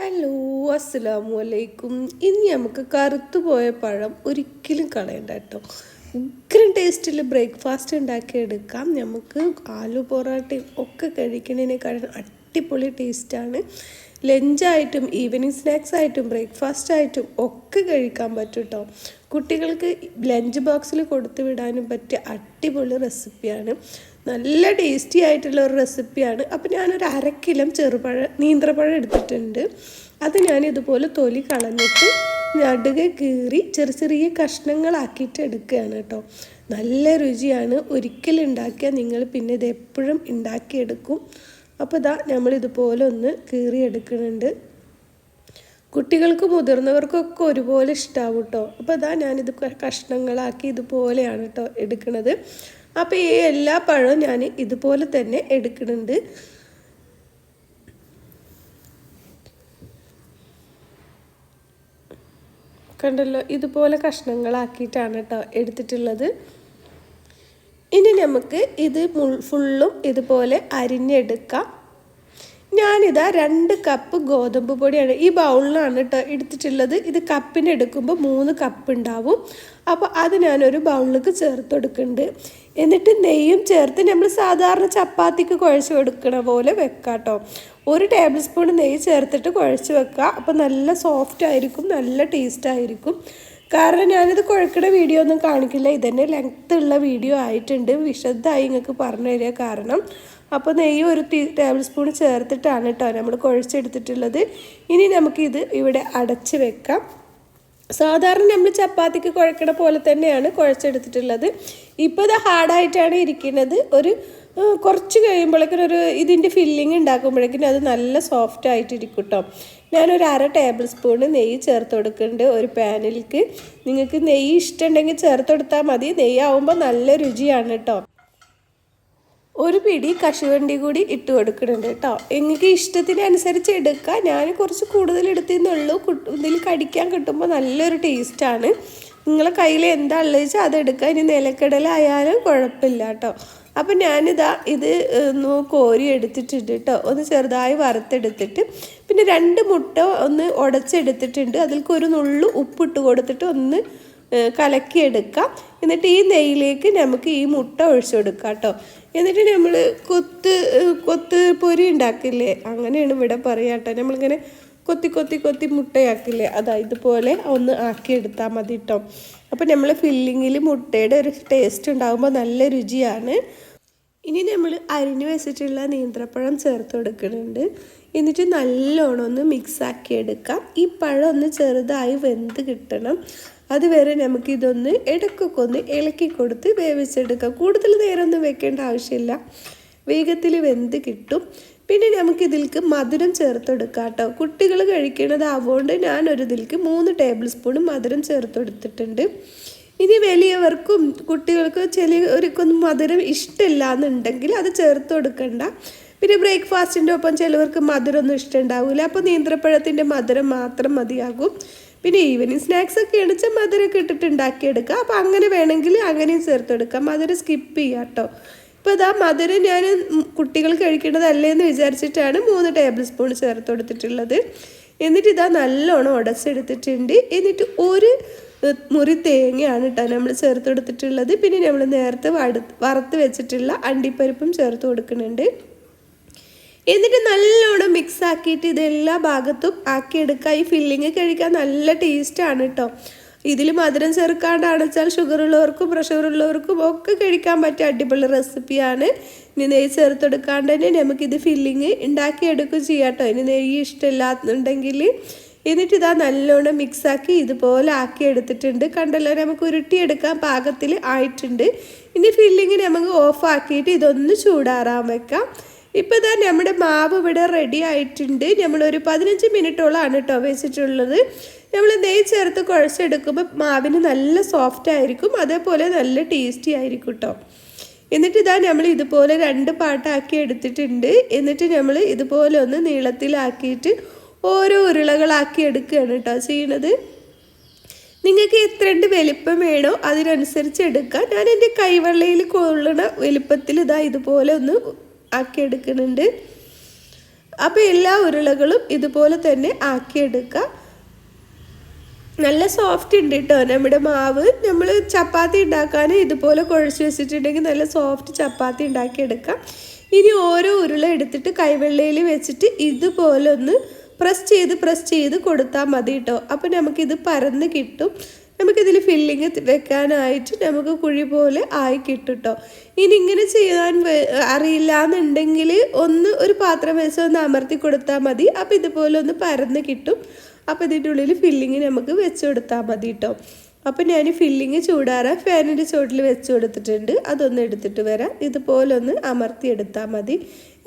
Hello അസ്സലാമു അലൈക്കും ഇനി നമുക്ക് കറുത്തുപോയ പഴം ഒരിക്കലും കളയണ്ട കേട്ടോ. ഉഗ്രം ടേസ്റ്റിൽ ബ്രേക്ക്ഫാസ്റ്റ് ഉണ്ടാക്കി എടുക്കാം. നമുക്ക് ആലു പൊറോട്ടയും ഒക്കെ കഴിക്കുന്നതിനേക്കാളും അടിപൊളി ടേസ്റ്റാണ് ലഞ്ചായിട്ടും ഈവനിങ് സ്നാക്സ് ആയിട്ടും ബ്രേക്ക്ഫാസ്റ്റ് ആയിട്ടും ഒക്കെ കഴിക്കാൻ പറ്റും കേട്ടോ കുട്ടികൾക്ക് ലഞ്ച് ബോക്സിൽ കൊടുത്തു വിടാനും പറ്റിയ അടിപൊളി റെസിപ്പിയാണ് നല്ല ടേസ്റ്റി ആയിട്ടുള്ള ഒരു റെസിപ്പിയാണ് അപ്പോൾ ഞാനൊരു അരക്കിലം കിലോ ചെറുപഴ നീന്തപ്പഴം എടുത്തിട്ടുണ്ട്. അത് ഞാൻ ഇതുപോലെ തൊലി കളഞ്ഞിട്ട് നടുക കീറി ചെറിയ ചെറിയ കഷ്ണങ്ങളാക്കിയിട്ട് എടുക്കുകയാണ് കേട്ടോ നല്ല രുചിയാണ്. ഒരിക്കലുണ്ടാക്കിയാൽ നിങ്ങൾ പിന്നെ ഇത് എപ്പോഴും ഉണ്ടാക്കിയെടുക്കും. അപ്പോൾ ഇതാ നമ്മളിതുപോലെ ഒന്ന് കീറി എടുക്കുന്നുണ്ട് കുട്ടികൾക്ക് മുതിർന്നവർക്കൊക്കെ ഒരുപോലെ ഇഷ്ടാവും കേട്ടോ അപ്പോൾ ഇതാ ഞാനിത് കഷ്ണങ്ങളാക്കി ഇതുപോലെയാണ് കേട്ടോ എടുക്കുന്നത് അപ്പോൾ ഈ എല്ലാ പഴവും ഞാൻ ഇതുപോലെ തന്നെ എടുക്കുന്നുണ്ട്. കണ്ടല്ലോ ഇതുപോലെ കഷ്ണങ്ങളാക്കിയിട്ടാണ് കേട്ടോ എടുത്തിട്ടുള്ളത്. ഇനി നമുക്ക് ഇത് ഫുള്ളും ഇതുപോലെ അരിഞ്ഞെടുക്കാം. ഞാനിതാ രണ്ട് കപ്പ് ഗോതമ്പ് പൊടിയാണ് ഈ ബൗളിലാണ് കേട്ടോ എടുത്തിട്ടുള്ളത്. ഇത് കപ്പിന് എടുക്കുമ്പോൾ മൂന്ന് കപ്പ് ഉണ്ടാവും. അപ്പോൾ അത് ഞാനൊരു ബൗളിലേക്ക് ചേർത്ത് കൊടുക്കുന്നുണ്ട്. എന്നിട്ട് നെയ്യും ചേർത്ത് നമ്മൾ സാധാരണ ചപ്പാത്തിക്ക് കുഴച്ച് കൊടുക്കണ പോലെ വെക്കാം കേട്ടോ ഒരു ടേബിൾ സ്പൂൺ നെയ്യ് ചേർത്തിട്ട് കുഴച്ച് വെക്കുക അപ്പോൾ നല്ല സോഫ്റ്റ് ആയിരിക്കും നല്ല ടേസ്റ്റ് ആയിരിക്കും. കാരണം ഞാനിത് കുഴക്കണ വീഡിയോ ഒന്നും കാണിക്കില്ല. ഇതന്നെ ലെങ്ത് ഉള്ള വീഡിയോ ആയിട്ടുണ്ട്. വിശദമായി നിങ്ങൾക്ക് പറഞ്ഞു തരിക കാരണം. അപ്പോൾ നെയ്യ് ഒരു ടീ ടേബിൾ സ്പൂൺ ചേർത്തിട്ടാണ് കേട്ടോ നമ്മൾ കുഴച്ചെടുത്തിട്ടുള്ളത്. ഇനി നമുക്കിത് ഇവിടെ അടച്ച് വെക്കാം. സാധാരണ നമ്മൾ ചപ്പാത്തിക്ക് കുഴക്കണ പോലെ തന്നെയാണ് കുഴച്ചെടുത്തിട്ടുള്ളത്. ഇപ്പോൾ ഇത് ഹാർഡായിട്ടാണ് ഇരിക്കുന്നത്. ഒരു കുറച്ച് കഴിയുമ്പോഴേക്കും ഒരു ഇതിന്റെ ഫില്ലിങ് ഉണ്ടാക്കുമ്പോഴേക്കും അത് നല്ല സോഫ്റ്റ് ആയിട്ടിരിക്കും കേട്ടോ. ഞാനൊരു അര ടേബിൾ സ്പൂൺ നെയ്യ് ചേർത്ത് കൊടുക്കുന്നുണ്ട് ഒരു പാനിലേക്ക് നിങ്ങൾക്ക് നെയ്യ് ഇഷ്ടമുണ്ടെങ്കിൽ ചേർത്ത് കൊടുത്താൽ മതി. നെയ്യ് ആവുമ്പോൾ നല്ല രുചിയാണ് കേട്ടോ. ഒരു പിടി കശുവണ്ടി കൂടി ഇട്ട് കൊടുക്കുന്നുണ്ട് കേട്ടോ. എനിക്ക് ഇഷ്ടത്തിനനുസരിച്ച് എടുക്കുക ഞാൻ കുറച്ച് കൂടുതൽ എടുത്തെന്നുള്ളൂ. ഇതിൽ കടിക്കാൻ കിട്ടുമ്പോൾ നല്ലൊരു ടേസ്റ്റാണ് നിങ്ങളെ കയ്യിൽ എന്താ ഉള്ളത് വെച്ചാൽ അത് എടുക്കുക ഇനി നിലക്കടലായാലും കുഴപ്പമില്ല കേട്ടോ. അപ്പം ഞാനിതാ ഇത് ഒന്ന് കോരി എടുത്തിട്ടുണ്ട് കേട്ടോ. ഒന്ന് ചെറുതായി വറുത്തെടുത്തിട്ട് പിന്നെ രണ്ട് മുട്ട ഒന്ന് ഉടച്ചെടുത്തിട്ടുണ്ട് അതിൽക്കൊരു നുള്ളു ഉപ്പിട്ട് കൊടുത്തിട്ട് ഒന്ന് കലക്കിയെടുക്കാം. എന്നിട്ട് ഈ നെയ്യിലേക്ക് നമുക്ക് ഈ മുട്ട ഒഴിച്ചു കൊടുക്കാം കേട്ടോ. എന്നിട്ട് നമ്മൾ കൊത്ത് കൊത്ത് പൊരി ഉണ്ടാക്കില്ലേ? അങ്ങനെയാണ് ഇവിടെ പറയുക കേട്ടോ. നമ്മളിങ്ങനെ കൊത്തി കൊത്തി കൊത്തി മുട്ടയാക്കില്ലേ? അതാ ഇതുപോലെ ഒന്ന് ആക്കിയെടുത്താൽ മതി കേട്ടോ. അപ്പോൾ നമ്മൾ ഫില്ലിങ്ങിൽ മുട്ടയുടെ ഒരു ടേസ്റ്റ് ഉണ്ടാകുമ്പോൾ നല്ല രുചിയാണ്. ഇനി നമ്മൾ അരിഞ്ഞു വെച്ചിട്ടുള്ള നീന്ത്രപ്പഴം ചേർത്ത് കൊടുക്കുന്നുണ്ട്. എന്നിട്ട് നല്ലോണം ഒന്ന് മിക്സ് ആക്കി എടുക്കാം ഈ പഴം ഒന്ന് ചെറുതായി വെന്ത് കിട്ടണം. അതുവരെ നമുക്കിതൊന്ന് ഇടയ്ക്കൊക്കെ ഒന്ന് ഇളക്കി കൊടുത്ത് വേവിച്ചെടുക്കാം. കൂടുതൽ നേരമൊന്നും വെക്കേണ്ട ആവശ്യമില്ല. വേഗത്തിൽ വെന്ത് കിട്ടും. പിന്നെ നമുക്ക് ഇതിൽക്ക് മധുരം ചേർത്തെടുക്കാം കേട്ടോ. കുട്ടികൾ കഴിക്കണതാവുകൊണ്ട് ഞാനൊരു ഇതിൽക്ക് മൂന്ന് ടേബിൾ സ്പൂൺ മധുരം ചേർത്തെടുത്തിട്ടുണ്ട്. ഇനി വലിയവർക്കും കുട്ടികൾക്ക് ചിലവർക്കൊന്നും മധുരം ഇഷ്ടമില്ല എന്നുണ്ടെങ്കിൽ അത് ചേർത്ത് കൊടുക്കണ്ട പിന്നെ ബ്രേക്ക്ഫാസ്റ്റിന്റെ ഒപ്പം ചിലവർക്ക് മധുരമൊന്നും ഇഷ്ടമുണ്ടാവില്ല അപ്പോൾ നീന്ത്രപ്പഴത്തിന്റെ മധുരം മാത്രം മതിയാകും. പിന്നെ ഈവനിങ് സ്നാക്സ് ഒക്കെ അടിച്ച് മധുരമൊക്കെ ഇട്ടിട്ട് ഉണ്ടാക്കിയെടുക്കുക അപ്പോൾ അങ്ങനെ വേണമെങ്കിൽ അങ്ങനെയും ചേർത്തെടുക്കാം. മധുരം സ്കിപ്പ് ചെയ്യാം കേട്ടോ ഇപ്പോൾ ഇതാ മധുരം ഞാൻ കുട്ടികൾ കഴിക്കേണ്ടതല്ലേ എന്ന് വിചാരിച്ചിട്ടാണ് മൂന്ന് ടേബിൾ സ്പൂൺ ചേർത്ത് കൊടുത്തിട്ടുള്ളത്. എന്നിട്ട് ഇതാ നല്ലോണം ഉടച്ചെടുത്തിട്ടുണ്ട്. എന്നിട്ട് ഒരു മുറി തേങ്ങയാണ് കേട്ടോ നമ്മൾ ചേർത്ത് കൊടുത്തിട്ടുള്ളത്. പിന്നെ നമ്മൾ നേരത്തെ വറുത്ത് വെച്ചിട്ടുള്ള അണ്ടിപ്പരിപ്പും ചേർത്ത് കൊടുക്കുന്നുണ്ട്. എന്നിട്ട് നല്ലോണം മിക്സ് ആക്കിയിട്ട് ഇത് എല്ലാ ഭാഗത്തും ആക്കിയെടുക്കുക. ഈ ഫില്ലിങ് കഴിക്കാൻ നല്ല ടേസ്റ്റാണ് കേട്ടോ ഇതിൽ മധുരം ചേർക്കാണ്ട് അടച്ചാൽ ഷുഗർ ഉള്ളവർക്കും പ്രഷർ ഉള്ളവർക്കും ഒക്കെ കഴിക്കാൻ പറ്റിയ അടിപൊളി റെസിപ്പിയാണ് ഇനി നെയ്യ് ചേർത്തെടുക്കാണ്ട് തന്നെ നമുക്കിത് ഫില്ലിങ് ഉണ്ടാക്കിയെടുക്കുകയും ചെയ്യാം കേട്ടോ ഇനി നെയ്യ് ഇഷ്ടമില്ലാന്നുണ്ടെങ്കിൽ എന്നിട്ട് ഇതാ നല്ലോണം മിക്സാക്കി ഇതുപോലെ ആക്കി എടുത്തിട്ടുണ്ട് കണ്ടല്ലോ നമുക്ക് ഉരുട്ടിയെടുക്കാൻ പാകത്തിൽ ആയിട്ടുണ്ട്. ഇനി ഫില്ലിങ് നമുക്ക് ഓഫാക്കിയിട്ട് ഇതൊന്ന് ചൂടാറാൻ വെക്കാം. ഇപ്പോൾ ഇതാ നമ്മുടെ മാവ് ഇവിടെ റെഡി ആയിട്ടുണ്ട്. നമ്മളൊരു പതിനഞ്ച് മിനിറ്റോളമാണ് കേട്ടോ വെച്ചിട്ടുള്ളത്. നമ്മൾ നെയ്യ് ചേർത്ത് കുഴച്ചെടുക്കുമ്പോൾ മാവിന് നല്ല സോഫ്റ്റ് ആയിരിക്കും അതേപോലെ നല്ല ടേസ്റ്റി ആയിരിക്കും കേട്ടോ എന്നിട്ട് ഇതാ നമ്മൾ ഇതുപോലെ രണ്ട് പാട്ടാക്കി എടുത്തിട്ടുണ്ട്. എന്നിട്ട് നമ്മൾ ഇതുപോലെ ഒന്ന് നീളത്തിലാക്കിയിട്ട് ഓരോ ഉരുളകളാക്കി എടുക്കുകയാണ് കേട്ടോ ചെയ്യണത്. നിങ്ങൾക്ക് എത്രണ്ട് വലിപ്പം വേണോ അതിനനുസരിച്ച് എടുക്കാം. ഞാൻ എന്റെ കൈവെള്ളയിൽ കൊള്ളണ വലിപ്പത്തിൽ ഇതാ ഇതുപോലെ ഒന്ന് ആക്കി എടുക്കുന്നുണ്ട് അപ്പോൾ എല്ലാ ഉരുളകളും ഇതുപോലെ തന്നെ ആക്കി ആക്കിയെടുക്കുക നല്ല സോഫ്റ്റ് ഉണ്ട് കേട്ടോ നമ്മുടെ മാവ് നമ്മൾ ചപ്പാത്തി ഉണ്ടാക്കാൻ ഇതുപോലെ കുഴച്ച് വെച്ചിട്ടുണ്ടെങ്കിൽ നല്ല സോഫ്റ്റ് ചപ്പാത്തി ഉണ്ടാക്കിയെടുക്കാം. ഇനി ഓരോ ഉരുള എടുത്തിട്ട് കൈവെള്ളയിൽ വെച്ചിട്ട് ഇതുപോലെ ഒന്ന് പ്രസ് ചെയ്ത് പ്രസ് ചെയ്ത് കൊടുത്താൽ മതി കേട്ടോ അപ്പോൾ നമുക്കിത് പരന്ന് കിട്ടും. നമുക്കിതിൽ ഫില്ലിങ് വെക്കാനായിട്ട് നമുക്ക് കുഴി പോലെ ആയി കിട്ടും കേട്ടോ ഇനി ഇങ്ങനെ ചെയ്യാൻ അറിയില്ല എന്നുണ്ടെങ്കിൽ ഒന്ന് ഒരു പാത്രം വെച്ച് ഒന്ന് അമർത്തി കൊടുത്താൽ മതി. അപ്പോൾ ഇതുപോലെ ഒന്ന് പരന്ന് കിട്ടും. അപ്പോൾ ഇതിന്റെ ഉള്ളിൽ ഫില്ലിങ് നമുക്ക് വെച്ച് കൊടുത്താൽ മതി കേട്ടോ അപ്പം ഞാൻ ഫില്ലിങ് ചൂടാറാൻ ഫാനിന്റെ ചുവട്ടിൽ വെച്ച് കൊടുത്തിട്ടുണ്ട്. അതൊന്ന് എടുത്തിട്ട് വരാം. അമർത്തി അമർത്തിയെടുത്താൽ മതി.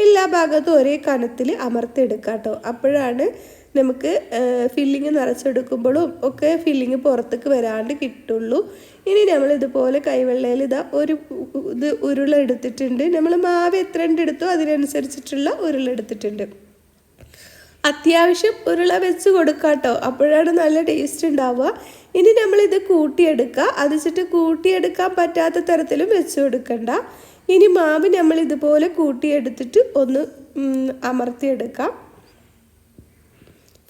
എല്ലാ ഭാഗത്തും ഒരേ കനത്തിൽ അമർത്തിയെടുക്കാം കേട്ടോ അപ്പോഴാണ് നമുക്ക് ഫില്ലിങ് നിറച്ചെടുക്കുമ്പോഴും ഒക്കെ ഫില്ലിങ് പുറത്തേക്ക് വരാണ്ട് കിട്ടുള്ളൂ. ഇനി നമ്മൾ ഇതുപോലെ കൈവെള്ളയിൽ ഇതാ ഒരു ഇത് ഉരുള എടുത്തിട്ടുണ്ട്. നമ്മൾ മാവ് എത്ര ഉണ്ട് എടുത്തോ അതിനനുസരിച്ചിട്ടുള്ള ഉരുള എടുത്തിട്ടുണ്ട്. അത്യാവശ്യം ഉരുള വെച്ച് കൊടുക്കാട്ടോ അപ്പോഴാണ് നല്ല ടേസ്റ്റ് ഉണ്ടാവുക. ഇനി നമ്മളിത് കൂട്ടിയെടുക്കുക. അത് വെച്ചിട്ട് കൂട്ടിയെടുക്കാൻ പറ്റാത്ത തരത്തിലും വെച്ച് കൊടുക്കണ്ട. ഇനി മാവ് നമ്മൾ ഇതുപോലെ കൂട്ടിയെടുത്തിട്ട് ഒന്ന് അമർത്തിയെടുക്കാം.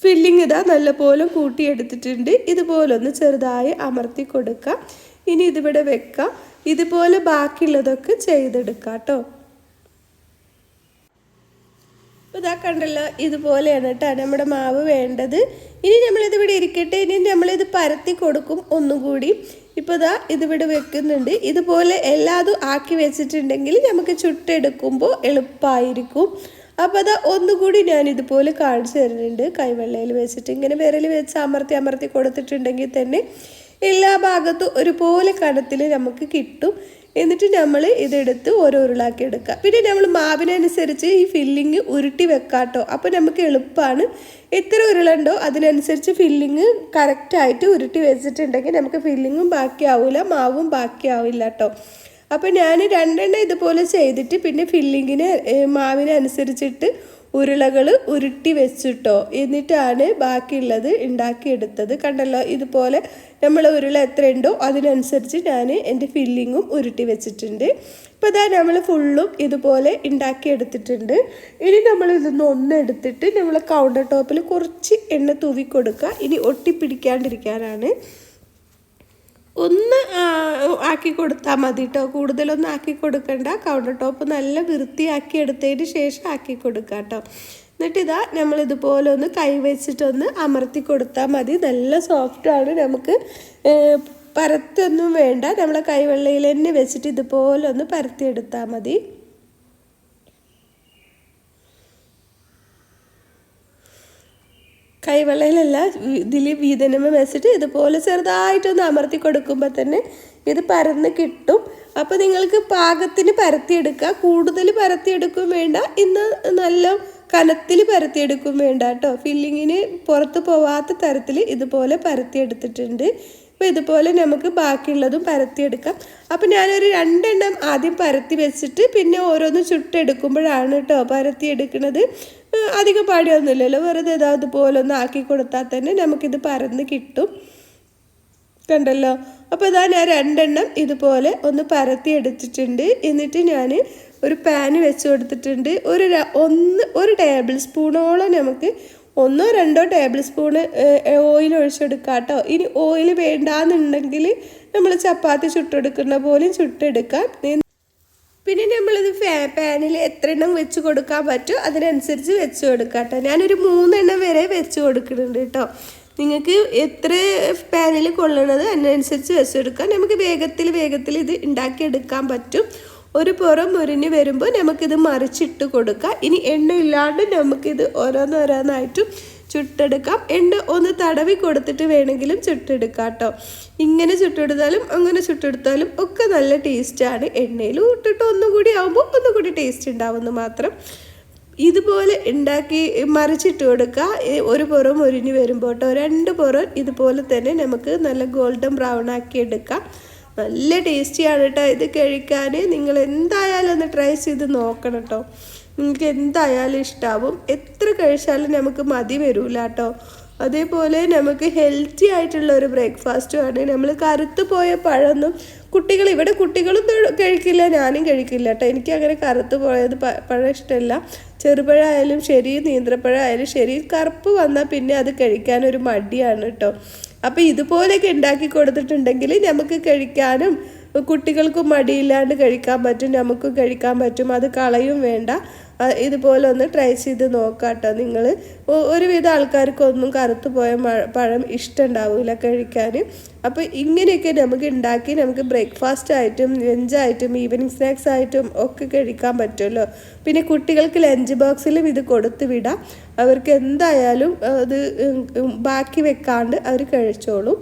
ഫില്ലിങ് ഇതാ നല്ലപോലെ കൂട്ടിയെടുത്തിട്ടുണ്ട്. ഇതുപോലെ ഒന്ന് ചെറുതായി അമർത്തി കൊടുക്കാം. ഇനി ഇതിവിടെ വെക്കാം. ഇതുപോലെ ബാക്കിയുള്ളതൊക്കെ ചെയ്തെടുക്കാം കേട്ടോ. അപ്പോൾ ഇതാ കണ്ടല്ലോ ഇതുപോലെയാണ് കേട്ടോ നമ്മുടെ മാവ് വേണ്ടത്. ഇനി നമ്മളിത് ഇവിടെ ഇരിക്കട്ടെ. ഇനി നമ്മളിത് പരത്തി കൊടുക്കും ഒന്നും കൂടി. ഇപ്പോൾ ഇതാ ഇതിവിടെ വെക്കുന്നുണ്ട്. ഇതുപോലെ എല്ലാതും ആക്കി വെച്ചിട്ടുണ്ടെങ്കിൽ നമുക്ക് ചുട്ടെടുക്കുമ്പോൾ എളുപ്പമായിരിക്കും അപ്പോൾ അത് ഒന്നുകൂടി ഞാൻ ഇതുപോലെ കാണിച്ചു തരുന്നുണ്ട്. കൈവെള്ളയിൽ വെച്ചിട്ട് ഇങ്ങനെ വിരൽ വെച്ച് അമർത്തി അമർത്തി കൊടുത്തിട്ടുണ്ടെങ്കിൽ തന്നെ എല്ലാ ഭാഗത്തും ഒരുപോലെ കനത്തിൽ നമുക്ക് കിട്ടും. എന്നിട്ട് നമ്മൾ ഇതെടുത്ത് ഓരോ ഉരുളാക്കി എടുക്കുക. പിന്നെ നമ്മൾ മാവിനനുസരിച്ച് ഈ ഫില്ലിങ് ഉരുട്ടി വെക്കാട്ടോ. അപ്പോൾ നമുക്ക് എളുപ്പമാണ് എത്ര ഉരുളുണ്ടോ അതിനനുസരിച്ച് ഫില്ലിങ് കറക്റ്റായിട്ട് ഉരുട്ടി വെച്ചിട്ടുണ്ടെങ്കിൽ നമുക്ക് ഫില്ലിങ്ങും ബാക്കിയാവില്ല മാവും ബാക്കിയാവില്ല കേട്ടോ അപ്പോൾ ഞാൻ രണ്ടെണ്ണം ഇതുപോലെ ചെയ്തിട്ട് പിന്നെ ഫില്ലിങ്ങിന് മാവിനനുസരിച്ചിട്ട് ഉരുളകൾ ഉരുട്ടി വെച്ചിട്ടോ. എന്നിട്ടാണ് ബാക്കിയുള്ളത് ഉണ്ടാക്കിയെടുത്തത്. കണ്ടല്ലോ ഇതുപോലെ നമ്മൾ ഉരുള എത്ര ഉണ്ടോ അതിനനുസരിച്ച് ഞാൻ എന്റെ ഫില്ലിങ്ങും ഉരുട്ടി വെച്ചിട്ടുണ്ട്. ഇപ്പോൾ ഇതാ നമ്മൾ ഫുള്ളും ഇതുപോലെ ഉണ്ടാക്കിയെടുത്തിട്ടുണ്ട്. ഇനി നമ്മൾ ഇതൊന്ന് ഒന്നെടുത്തിട്ട് നമ്മൾ കൗണ്ടർ ടോപ്പിൽ കുറച്ച് എണ്ണ തൂവി കൊടുക്കുക ഇനി ഒട്ടിപ്പിടിക്കാണ്ടിരിക്കാനാണ്. ഒന്ന് ആക്കി കൊടുത്താൽ മതി കേട്ടോ കൂടുതലൊന്നും ആക്കി കൊടുക്കണ്ട. കൗണ്ടർ ടോപ്പ് നല്ല വൃത്തിയാക്കി എടുത്തതിന് ശേഷം ആക്കി കൊടുക്കുക കേട്ടോ എന്നിട്ട് ഇതാ നമ്മൾ ഇതുപോലെ ഒന്ന് കൈ വെച്ചിട്ടൊന്ന് അമർത്തി കൊടുത്താൽ മതി. നല്ല സോഫ്റ്റാണ് നമുക്ക് പരത്തൊന്നും വേണ്ട. നമ്മളെ കൈവെള്ളയിൽ തന്നെ വെച്ചിട്ട് ഇതുപോലെ ഒന്ന് പരത്തിയെടുത്താൽ മതി. കൈവെള്ളയിലല്ല ഇതിൽ വീതനമ വെച്ചിട്ട് ഇതുപോലെ ചെറുതായിട്ടൊന്ന് അമർത്തി കൊടുക്കുമ്പോൾ തന്നെ ഇത് പരന്ന് കിട്ടും. അപ്പോൾ നിങ്ങൾക്ക് പാകത്തിന് പരത്തിയെടുക്കുക കൂടുതൽ പരത്തിയെടുക്കും വേണ്ട. ഇന്ന് നല്ല കനത്തിൽ പരത്തിയെടുക്കും വേണ്ട കേട്ടോ ഫില്ലിങ്ങിന് പുറത്ത് പോവാത്ത തരത്തിൽ ഇതുപോലെ പരത്തിയെടുത്തിട്ടുണ്ട്. അപ്പോൾ ഇതുപോലെ നമുക്ക് ബാക്കിയുള്ളതും പരത്തിയെടുക്കാം. അപ്പോൾ ഞാനൊരു രണ്ടെണ്ണം ആദ്യം പരത്തി വെച്ചിട്ട് പിന്നെ ഓരോന്ന് ചുട്ടെടുക്കുമ്പോഴാണ് കേട്ടോ പരത്തിയെടുക്കുന്നത് അധികം പാടിയൊന്നുമില്ലല്ലോ വെറുതെ ഏതാ അതുപോലെ ഒന്ന് ആക്കി കൊടുത്താൽ തന്നെ നമുക്കിത് പരന്ന് കിട്ടും. കണ്ടല്ലോ? അപ്പോൾ ഇതാ ഞാൻ രണ്ടെണ്ണം ഇതുപോലെ ഒന്ന് പരത്തി എടുത്തിട്ടുണ്ട് എന്നിട്ട് ഞാൻ ഒരു പാന് വെച്ച് കൊടുത്തിട്ടുണ്ട്. ഒരു ഒന്ന് ഒരു ടേബിൾ സ്പൂണോളം നമുക്ക് ഒന്നോ രണ്ടോ ടേബിൾ സ്പൂണ് ഓയിൽ ഒഴിച്ചെടുക്കാം കേട്ടോ ഇനി ഓയിൽ വേണ്ടാന്നുണ്ടെങ്കിൽ നമ്മൾ ചപ്പാത്തി ചുട്ടെടുക്കുന്ന പോലെയും ചുട്ടെടുക്കാം. പിന്നെ നമ്മളിത് ഫാ പാനിൽ എത്ര എണ്ണം വെച്ച് കൊടുക്കാൻ പറ്റും അതിനനുസരിച്ച് വെച്ച് കൊടുക്കാം കേട്ടോ ഞാനൊരു മൂന്നെണ്ണം വരെ വെച്ച് കൊടുക്കുന്നുണ്ട് കേട്ടോ നിങ്ങൾക്ക് എത്ര പാനിൽ കൊള്ളണത് അതിനനുസരിച്ച് വെച്ച് കൊടുക്കാം. നമുക്ക് വേഗത്തിൽ വേഗത്തിൽ ഇത് ഉണ്ടാക്കിയെടുക്കാൻ പറ്റും. ഒരു പുറം മുരിഞ്ഞ് വരുമ്പോൾ നമുക്കിത് മറിച്ചിട്ട് കൊടുക്കാം. ഇനി എണ്ണ ഇല്ലാണ്ട് നമുക്കിത് ഓരോന്നോരോന്നായിട്ടും ചുട്ടെടുക്കാം. എണ്ണ ഒന്ന് തടവി കൊടുത്തിട്ട് വേണമെങ്കിലും ചുട്ടെടുക്കാം കേട്ടോ ഇങ്ങനെ ചുട്ടെടുത്താലും അങ്ങനെ ചുട്ടെടുത്താലും ഒക്കെ നല്ല ടേസ്റ്റാണ് എണ്ണയിൽ ഇട്ടിട്ട് ഒന്നുകൂടി ആകുമ്പോൾ ഒന്നുകൂടി ടേസ്റ്റ് ഉണ്ടാവുമെന്ന് മാത്രം. ഇതുപോലെ ഉണ്ടാക്കി മറിച്ചിട്ട് കൊടുക്കുക ഒരു പുറം ഒരിഞ്ഞ് വരുമ്പോട്ടോ രണ്ട് പുറം ഇതുപോലെ തന്നെ നമുക്ക് നല്ല ഗോൾഡൻ ബ്രൗൺ ആക്കി എടുക്കാം. നല്ല ടേസ്റ്റിയാണ് കേട്ടോ ഇത് കഴിക്കാൻ. നിങ്ങൾ എന്തായാലും ഒന്ന് ട്രൈ ചെയ്ത് നോക്കണം കേട്ടോ നിങ്ങൾക്ക് എന്തായാലും ഇഷ്ടാവും. എത്ര കഴിച്ചാലും നമുക്ക് മതി വരില്ല കേട്ടോ അതേപോലെ നമുക്ക് ഹെൽത്തി ആയിട്ടുള്ള ഒരു ബ്രേക്ക്ഫാസ്റ്റുമാണ് നമ്മൾ കറുത്ത് പോയ പഴമൊന്നും കുട്ടികൾ ഇവിടെ കുട്ടികളും കഴിക്കില്ല ഞാനും കഴിക്കില്ല കേട്ടോ എനിക്ക് അങ്ങനെ കറുത്ത് പോയത് പഴം ഇഷ്ടമല്ല ചെറുപഴമായാലും ശരി നീന്ത്രപ്പഴമായാലും ശരി കറുപ്പ് വന്നാൽ പിന്നെ അത് കഴിക്കാനൊരു മടിയാണ് കേട്ടോ അപ്പോൾ ഇതുപോലെയൊക്കെ ഉണ്ടാക്കി കൊടുത്തിട്ടുണ്ടെങ്കിൽ നമുക്ക് കഴിക്കാനും കുട്ടികൾക്കും മടിയില്ലാണ്ട് കഴിക്കാൻ പറ്റും നമുക്കും കഴിക്കാൻ പറ്റും. അത് കളയും വേണ്ട. ഇതുപോലെ ഒന്ന് ട്രൈ ചെയ്ത് നോക്കാട്ടോ. കേട്ടോ നിങ്ങൾ ഒരുവിധ ആൾക്കാർക്കൊന്നും കറുത്തു പോയ പഴം ഇഷ്ടമുണ്ടാവില്ല കഴിക്കാൻ. അപ്പോൾ ഇങ്ങനെയൊക്കെ നമുക്ക് ഉണ്ടാക്കി നമുക്ക് ബ്രേക്ക്ഫാസ്റ്റ് ആയിട്ടും ലഞ്ചായിട്ടും ഈവനിങ് സ്നാക്സ് ആയിട്ടും ഒക്കെ കഴിക്കാൻ പറ്റുമല്ലോ. പിന്നെ കുട്ടികൾക്ക് ലഞ്ച് ബോക്സിലും ഇത് കൊടുത്തു വിടാം. അവർക്ക് എന്തായാലും അത് ബാക്കി വെക്കാണ്ട് അവർ കഴിച്ചോളും.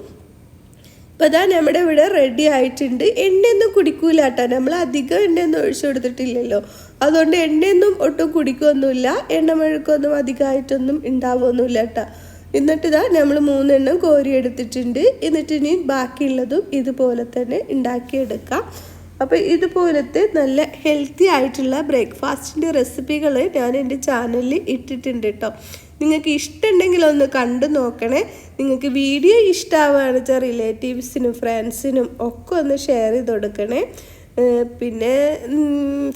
അപ്പോൾ അതാ നമ്മുടെ ഇവിടെ റെഡി ആയിട്ടുണ്ട്. എണ്ണയൊന്നും കുടിക്കൂല കേട്ടോ നമ്മൾ അധികം എണ്ണയൊന്നും ഒഴിച്ചു കൊടുത്തിട്ടില്ലല്ലോ. അതുകൊണ്ട് എണ്ണയൊന്നും ഒട്ടും കുടിക്കൊന്നുമില്ല. എണ്ണമെഴുക്കൊന്നും അധികമായിട്ടൊന്നും ഉണ്ടാവുമൊന്നുമില്ല കേട്ടോ എന്നിട്ട് ഇതാ നമ്മൾ മൂന്നെണ്ണം കോരി എടുത്തിട്ടുണ്ട് എന്നിട്ട് ഇനി ബാക്കിയുള്ളതും ഇതുപോലെ തന്നെ ഉണ്ടാക്കിയെടുക്കാം. അപ്പോൾ ഇതുപോലത്തെ നല്ല ഹെൽത്തി ആയിട്ടുള്ള ബ്രേക്ക്ഫാസ്റ്റിന്റെ റെസിപ്പികൾ ഞാൻ എന്റെ ചാനലിൽ ഇട്ടിട്ടുണ്ട് കേട്ടോ നിങ്ങൾക്ക് ഇഷ്ടമുണ്ടെങ്കിൽ ഒന്ന് കണ്ടു നോക്കണേ. നിങ്ങൾക്ക് വീഡിയോ ഇഷ്ടമാവുകയാണെന്ന് വെച്ചാൽ റിലേറ്റീവ്സിനും ഫ്രണ്ട്സിനും ഒക്കെ ഒന്ന് ഷെയർ ചെയ്ത് കൊടുക്കണേ. പിന്നെ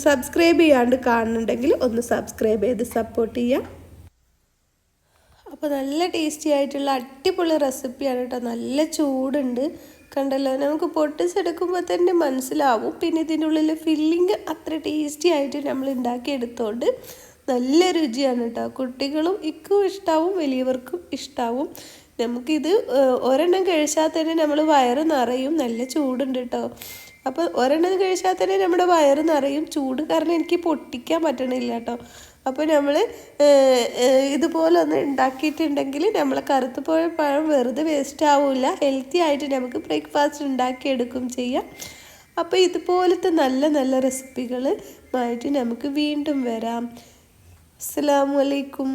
സബ്സ്ക്രൈബ് ചെയ്യാണ്ട് കാണുന്നുണ്ടെങ്കിൽ ഒന്ന് സബ്സ്ക്രൈബ് ചെയ്ത് സപ്പോർട്ട് ചെയ്യാം. അപ്പോൾ നല്ല ടേസ്റ്റി ആയിട്ടുള്ള അടിപൊളി റെസിപ്പിയാണ് കേട്ടോ നല്ല ചൂടുണ്ട്. കണ്ടല്ലോ. നമുക്ക് പൊട്ടിച്ചെടുക്കുമ്പോൾ തന്നെ മനസ്സിലാവും. പിന്നെ ഇതിന്റെ ഉള്ളിൽ ഫില്ലിങ് അത്ര ടേസ്റ്റി ആയിട്ട് നമ്മൾ ഉണ്ടാക്കിയെടുത്തോണ്ട് നല്ല രുചിയാണ് കേട്ടോ കുട്ടികളും ഇക്കും ഇഷ്ടാവും വലിയവർക്കും ഇഷ്ടാവും. നമുക്കിത് ഒരെണ്ണം കഴിച്ചാൽ തന്നെ നമ്മൾ വയറ് നിറയും. നല്ല ചൂടുണ്ട് കേട്ടോ അപ്പോൾ ഒരെണ്ണം കഴിച്ചാൽ തന്നെ നമ്മുടെ വയറ് നിറയും. ചൂട് കാരണം എനിക്ക് പൊട്ടിക്കാൻ പറ്റണില്ല കേട്ടോ അപ്പോൾ നമ്മൾ ഇതുപോലെ ഒന്ന് ഉണ്ടാക്കിയിട്ടുണ്ടെങ്കിൽ നമ്മൾ കറുത്ത് പോയ പഴം വെറുതെ വേസ്റ്റ് ആവില്ല ഹെൽത്തി ആയിട്ട് നമുക്ക് ബ്രേക്ക്ഫാസ്റ്റ് ഉണ്ടാക്കിയെടുക്കും ചെയ്യാം. അപ്പോൾ ഇതുപോലത്തെ നല്ല നല്ല റെസിപ്പികളുമായിട്ട് നമുക്ക് വീണ്ടും വരാം. അസ്സലാമു അലൈക്കും.